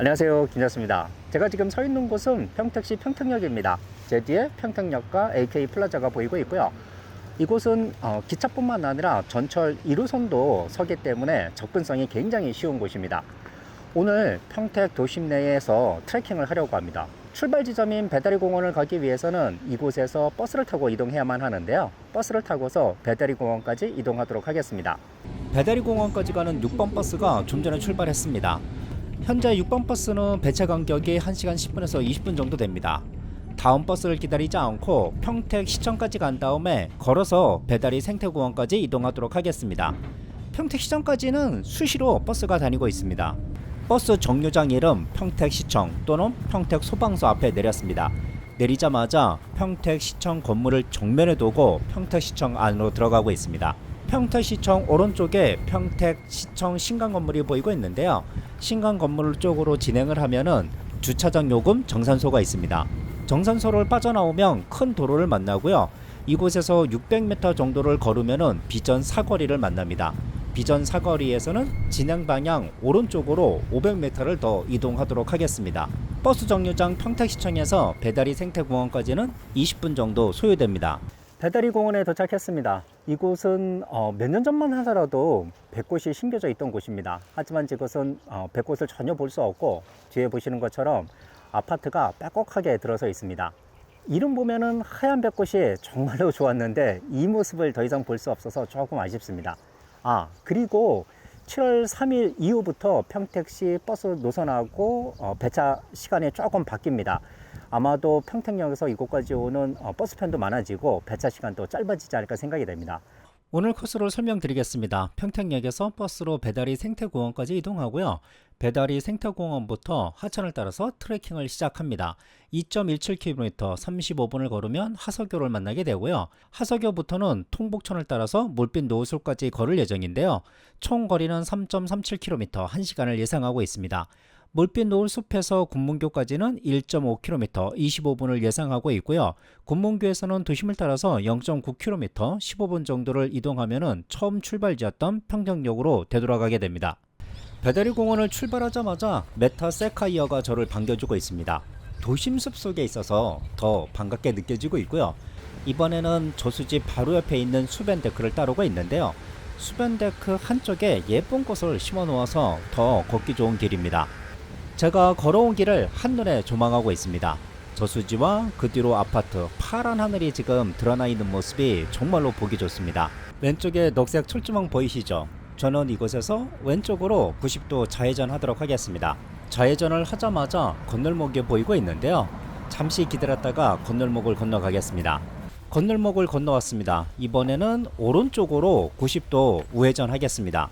안녕하세요. 김자수입니다. 제가 지금 서 있는 곳은 평택시 평택역입니다. 제 뒤에 평택역과 AK 플라자가 보이고 있고요. 이곳은 어, 기차뿐만 아니라 전철 1호선도 서기 때문에 접근성이 굉장히 쉬운 곳입니다. 오늘 평택 도심 내에서 트레킹을 하려고 합니다. 출발 지점인 배다리 공원을 가기 위해서는 이곳에서 버스를 타고 이동해야만 하는데요. 버스를 타고서 배다리 공원까지 이동하도록 하겠습니다. 배다리 공원까지 가는 6번 버스가 좀 전에 출발했습니다 현재 6번 버스는 배차 간격이 1시간 10분에서 20분 정도 됩니다. 다음 버스를 기다리지 않고 평택 시청까지 간 다음에 걸어서 배다리 생태공원까지 이동하도록 하겠습니다. 평택 시청까지는 수시로 버스가 다니고 있습니다. 버스 정류장 이름 평택시청 또는 평택소방서 앞에 내렸습니다. 내리자마자 평택시청 건물을 정면에 두고 평택시청 안으로 들어가고 있습니다. 평택시청 오른쪽에 평택시청 신간 건물이 보이고 있는데요. 신간 건물 쪽으로 진행을 하면은 주차장 요금 정산소가 있습니다. 정산소를 빠져나오면 큰 도로를 만나고요. 이곳에서 600m 정도를 걸으면은 비전 사거리를 만납니다. 비전 사거리에서는 진행 방향 오른쪽으로 500m를 더 이동하도록 하겠습니다. 버스 정류장 평택시청에서 배다리 생태공원까지는 20분 정도 소요됩니다. 배다리 공원에 도착했습니다. 이곳은 어, 몇 년 전만 하더라도 벚꽃이 심겨져 있던 곳입니다. 하지만 이곳은 어, 벚꽃을 전혀 볼 수 없고 뒤에 보시는 것처럼 아파트가 빼곡하게 들어서 있습니다. 이름 보면은 하얀 벚꽃이 정말로 좋았는데 이 모습을 더 이상 볼 수 없어서 조금 아쉽습니다. 아 그리고 7월 3일 이후부터 평택시 버스 노선하고 어, 배차 시간이 조금 바뀝니다. 아마도 평택역에서 이곳까지 오는 어, 버스편도 많아지고 배차 시간도 짧아지지 않을까 생각이 됩니다. 오늘 코스를 설명드리겠습니다. 평택역에서 버스로 배다리 생태공원까지 이동하고요. 배다리 생태공원부터 하천을 따라서 트레킹을 시작합니다. 2.17km 35분을 걸으면 하서교를 만나게 되고요. 하서교부터는 통북천을 따라서 물빛 노을숲까지 걸을 예정인데요. 총 거리는 3.37km 1시간을 예상하고 있습니다. 물빛 노을 숲에서 군문교까지는 1.5km 25분을 예상하고 있고요. 군문교에서는 도심을 따라서 0.9km 15분 정도를 이동하면 처음 출발지였던 평정역으로 되돌아가게 됩니다. 배다리 공원을 출발하자마자 메타 세카이어가 저를 반겨주고 있습니다. 도심숲 속에 있어서 더 반갑게 느껴지고 있고요. 이번에는 저수지 바로 옆에 있는 수변데크를 따르고 있는데요. 수변데크 한쪽에 예쁜 꽃을 심어 놓아서 더 걷기 좋은 길입니다. 제가 걸어온 길을 한눈에 조망하고 있습니다. 저수지와 그 뒤로 아파트, 파란 하늘이 지금 드러나 있는 모습이 정말로 보기 좋습니다. 왼쪽에 녹색 철조망 보이시죠? 저는 이곳에서 왼쪽으로 90도 좌회전 하도록 하겠습니다. 좌회전을 하자마자 건널목이 보이고 있는데요. 잠시 기다렸다가 건널목을 건너가겠습니다. 건널목을 건너왔습니다. 이번에는 오른쪽으로 90도 우회전 하겠습니다.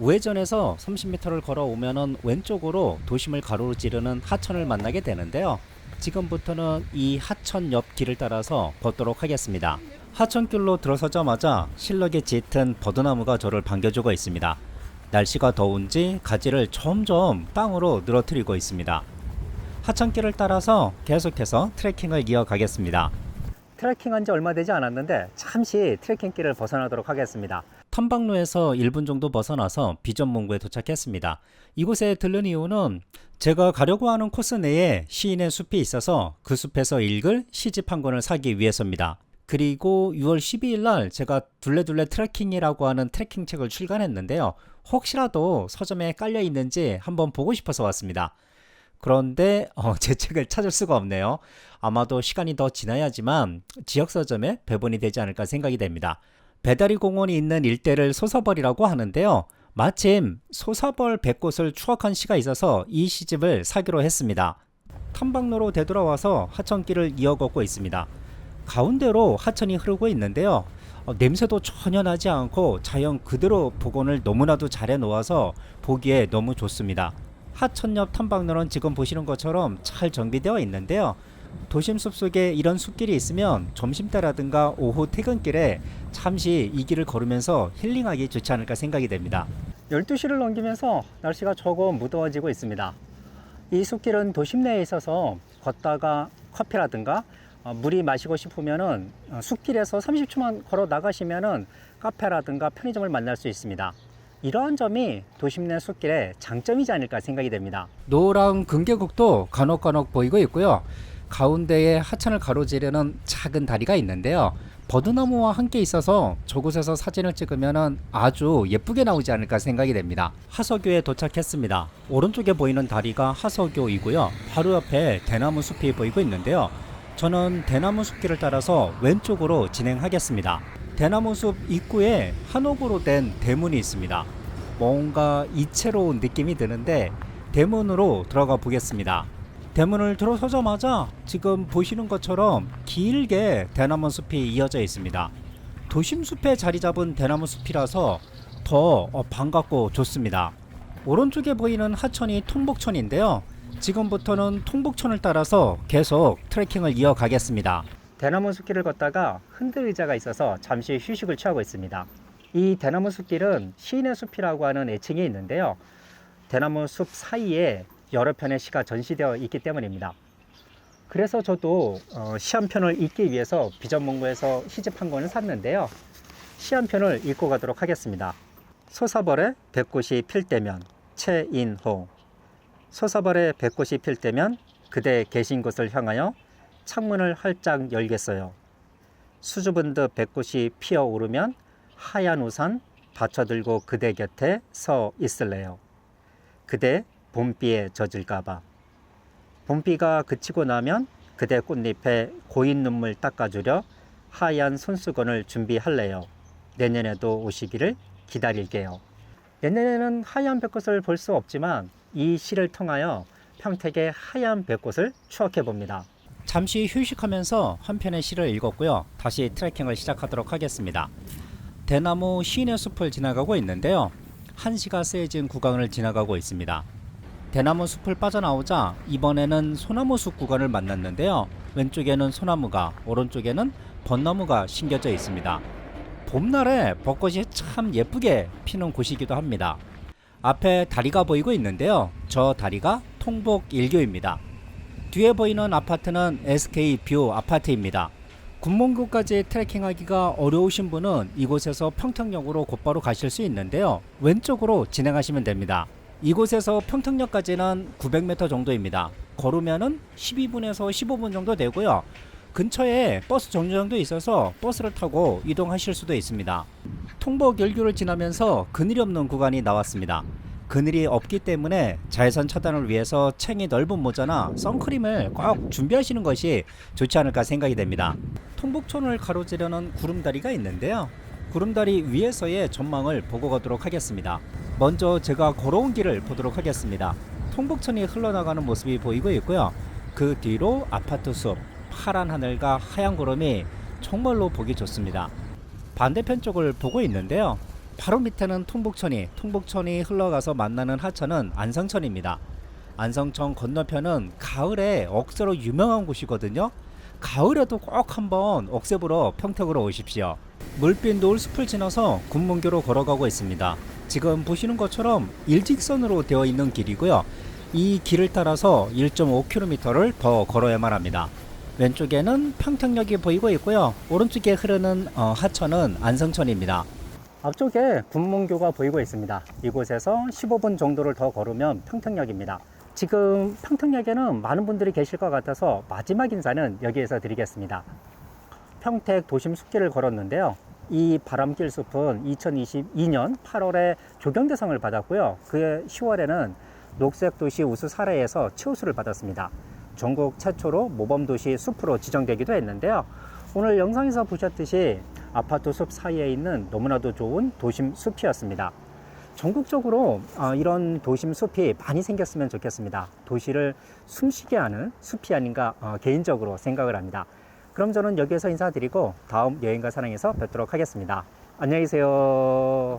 우회전에서 30m를 걸어오면은 왼쪽으로 도심을 가로로 찌르는 하천을 만나게 되는데요. 지금부터는 이 하천 옆 길을 따라서 걷도록 하겠습니다. 하천길로 들어서자마자 실록에 짙은 버드나무가 저를 반겨주고 있습니다. 날씨가 더운지 가지를 점점 땅으로 늘어뜨리고 있습니다. 하천길을 따라서 계속해서 트레킹을 이어가겠습니다. 트레킹한 지 얼마 되지 않았는데 잠시 트레킹길을 벗어나도록 하겠습니다. 탐방로에서 1분 정도 벗어나서 비전문구에 도착했습니다. 이곳에 들른 이유는 제가 가려고 하는 코스 내에 시인의 숲이 있어서 그 숲에서 읽을 시집 한 권을 사기 위해서입니다. 그리고 6월 12일 날 제가 둘레둘레 트레킹이라고 하는 트레킹 책을 출간했는데요. 혹시라도 서점에 깔려 있는지 한번 보고 싶어서 왔습니다. 그런데 어, 제 책을 찾을 수가 없네요. 아마도 시간이 더 지나야지만 지역 서점에 배분이 되지 않을까 생각이 됩니다. 배다리 공원이 있는 일대를 소서벌이라고 하는데요. 마침 소서벌 백꽃을 추억한 시가 있어서 이 시집을 사기로 했습니다. 탐방로로 되돌아와서 하천길을 이어 걷고 있습니다. 가운데로 하천이 흐르고 있는데요. 어, 냄새도 전혀 나지 않고 자연 그대로 복원을 너무나도 잘해 놓아서 보기에 너무 좋습니다. 하천 옆 탐방로는 지금 보시는 것처럼 잘 정비되어 있는데요. 도심 숲속에 이런 숲길이 있으면 점심때라든가 오후 퇴근길에 잠시 이 길을 걸으면서 힐링하기 좋지 않을까 생각이 됩니다. 12시를 넘기면서 날씨가 조금 무더워지고 있습니다. 이 숲길은 도심 내에 있어서 걷다가 커피라든가 어, 물이 마시고 싶으면은 어, 숲길에서 30초만 걸어 나가시면은 카페라든가 편의점을 만날 수 있습니다. 이러한 점이 도심 내 숲길의 장점이지 않을까 생각이 됩니다. 노랑 금계곡도 간혹간혹 보이고 있고요. 가운데에 하천을 가로지르는 작은 다리가 있는데요. 버드나무와 함께 있어서 저곳에서 사진을 찍으면 아주 예쁘게 나오지 않을까 생각이 됩니다. 하서교에 도착했습니다. 오른쪽에 보이는 다리가 하서교이고요. 바로 옆에 대나무 숲이 보이고 있는데요. 저는 대나무 숲길을 따라서 왼쪽으로 진행하겠습니다. 대나무 숲 입구에 한옥으로 된 대문이 있습니다. 뭔가 이채로운 느낌이 드는데 대문으로 들어가 보겠습니다. 대문을 들어서자마자 지금 보시는 것처럼 길게 대나무 숲이 이어져 있습니다. 도심 숲에 자리 잡은 대나무 숲이라서 더 어, 반갑고 좋습니다. 오른쪽에 보이는 하천이 통복천인데요. 지금부터는 통복천을 따라서 계속 트레킹을 이어가겠습니다. 대나무 숲길을 걷다가 흔들 의자가 있어서 잠시 휴식을 취하고 있습니다. 이 대나무 숲길은 시인의 숲이라고 하는 애칭이 있는데요. 대나무 숲 사이에 여러 편의 시가 전시되어 있기 때문입니다. 그래서 저도 어, 시한 편을 읽기 위해서 비전문고에서 시집 한 권을 샀는데요. 시 한 편을 읽고 가도록 하겠습니다. 소사벌의 백꽃이 필 때면 최인호 소사벌의 백꽃이 필 때면 그대 계신 곳을 향하여 창문을 활짝 열겠어요. 수줍은 듯 백꽃이 피어오르면 하얀 우산 받쳐들고 그대 곁에 서 있을래요. 그대 봄비에 젖을까봐. 봄비가 그치고 나면 그대 꽃잎에 고인 눈물 닦아주려 하얀 손수건을 준비할래요. 내년에도 오시기를 기다릴게요. 내년에는 하얀 벚꽃을 볼 수 없지만 이 시를 통하여 평택의 하얀 벚꽃을 추억해 봅니다. 잠시 휴식하면서 한 편의 시를 읽었고요. 다시 트레킹을 시작하도록 하겠습니다. 대나무 시인의 숲을 지나가고 있는데요. 한시가 쓰여진 구간을 지나가고 있습니다. 대나무 숲을 빠져나오자 이번에는 소나무 숲 구간을 만났는데요. 왼쪽에는 소나무가, 오른쪽에는 벚나무가 심겨져 있습니다. 봄날에 벚꽃이 참 예쁘게 피는 곳이기도 합니다. 앞에 다리가 보이고 있는데요. 저 다리가 통복 1교입니다. 뒤에 보이는 아파트는 SK 뷰 아파트입니다. 군문구까지 트레킹하기가 어려우신 분은 이곳에서 평택역으로 곧바로 가실 수 있는데요. 왼쪽으로 진행하시면 됩니다. 이곳에서 평택역까지는 900m 정도입니다. 걸으면은 12분에서 15분 정도 되고요. 근처에 버스 정류장도 있어서 버스를 타고 이동하실 수도 있습니다. 통복 열교를 지나면서 그늘이 없는 구간이 나왔습니다. 그늘이 없기 때문에 자외선 차단을 위해서 챙이 넓은 모자나 선크림을 꼭 준비하시는 것이 좋지 않을까 생각이 됩니다. 통복촌을 가로지르는 구름다리가 있는데요. 구름다리 위에서의 전망을 보고 가도록 하겠습니다. 먼저 제가 걸어온 길을 보도록 하겠습니다. 통복천이 흘러나가는 모습이 보이고 있고요. 그 뒤로 아파트 숲, 파란 하늘과 하얀 구름이 정말로 보기 좋습니다. 반대편 쪽을 보고 있는데요. 바로 밑에는 통복천이, 통복천이 흘러가서 만나는 하천은 안성천입니다. 안성천 건너편은 가을에 억새로 유명한 곳이거든요. 가을에도 꼭 한번 억새 보러 평택으로 오십시오. 물빛 노을 숲을 지나서 군문교로 걸어가고 있습니다. 지금 보시는 것처럼 일직선으로 되어 있는 길이고요. 이 길을 따라서 1.5km를 더 걸어야만 합니다. 왼쪽에는 평택역이 보이고 있고요. 오른쪽에 흐르는 어, 하천은 안성천입니다. 앞쪽에 군문교가 보이고 있습니다. 이곳에서 15분 정도를 더 걸으면 평택역입니다. 지금 평택역에는 많은 분들이 계실 것 같아서 마지막 인사는 여기에서 드리겠습니다. 평택 도심 숲길을 걸었는데요. 이 바람길 숲은 2022년 8월에 조경대상을 받았고요. 그해 10월에는 녹색 도시 우수 사례에서 최우수를 받았습니다. 전국 최초로 모범도시 숲으로 지정되기도 했는데요. 오늘 영상에서 보셨듯이 아파트 숲 사이에 있는 너무나도 좋은 도심 숲이었습니다. 전국적으로 어, 이런 도심 숲이 많이 생겼으면 좋겠습니다. 도시를 숨쉬게 하는 숲이 아닌가 어, 개인적으로 생각을 합니다. 그럼 저는 여기에서 인사드리고 다음 여행과 사랑에서 뵙도록 하겠습니다. 안녕히 계세요.